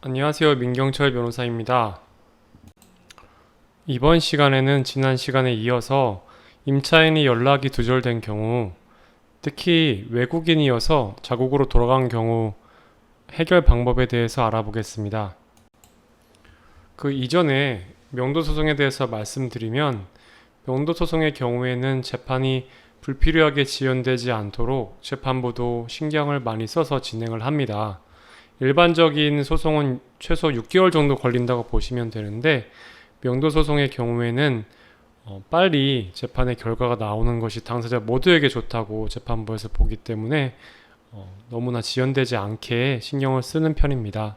안녕하세요. 민경철 변호사입니다. 이번 시간에는 지난 시간에 이어서 임차인이 연락이 두절된 경우, 특히 외국인이어서 자국으로 돌아간 경우 해결 방법에 대해서 알아보겠습니다. 그 이전에 명도 소송에 대해서 말씀드리면 명도 소송의 경우에는 재판이 불필요하게 지연되지 않도록 재판부도 신경을 많이 써서 진행을 합니다. 일반적인 소송은 최소 6개월 정도 걸린다고 보시면 되는데 명도 소송의 경우에는 어, 빨리 재판의 결과가 나오는 것이 당사자 모두에게 좋다고 재판부에서 보기 때문에 어, 너무나 지연되지 않게 신경을 쓰는 편입니다.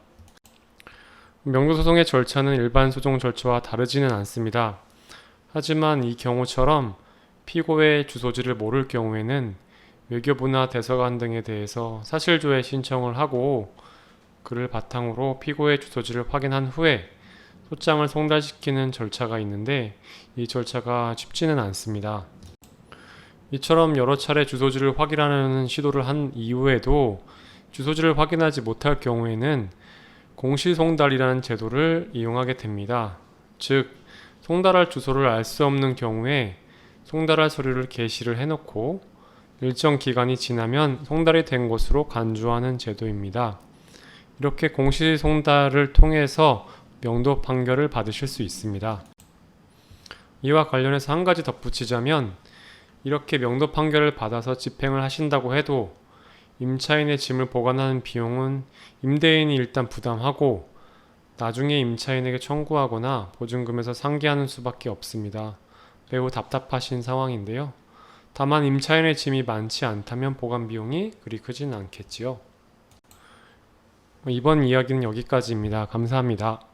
명도 소송의 절차는 일반 소송 절차와 다르지는 않습니다. 하지만 이 경우처럼 피고의 주소지를 모를 경우에는 외교부나 대사관 등에 대해서 사실조회 신청을 하고 그를 바탕으로 피고의 주소지를 확인한 후에 소장을 송달시키는 절차가 있는데 이 절차가 쉽지는 않습니다. 이처럼 여러 차례 주소지를 확인하는 시도를 한 이후에도 주소지를 확인하지 못할 경우에는 공시송달이라는 제도를 이용하게 됩니다. 즉, 송달할 주소를 알 수 없는 경우에 송달할 서류를 게시를 해놓고 일정 기간이 지나면 송달이 된 것으로 간주하는 제도입니다. 이렇게 공시 송달을 통해서 명도 판결을 받으실 수 있습니다. 이와 관련해서 한 가지 덧붙이자면 이렇게 명도 판결을 받아서 집행을 하신다고 해도 임차인의 짐을 보관하는 비용은 임대인이 일단 부담하고 나중에 임차인에게 청구하거나 보증금에서 상기하는 수밖에 없습니다. 매우 답답하신 상황인데요. 다만 임차인의 짐이 많지 않다면 보관 비용이 그리 크진 않겠지요. 이번 이야기는 여기까지입니다. 감사합니다.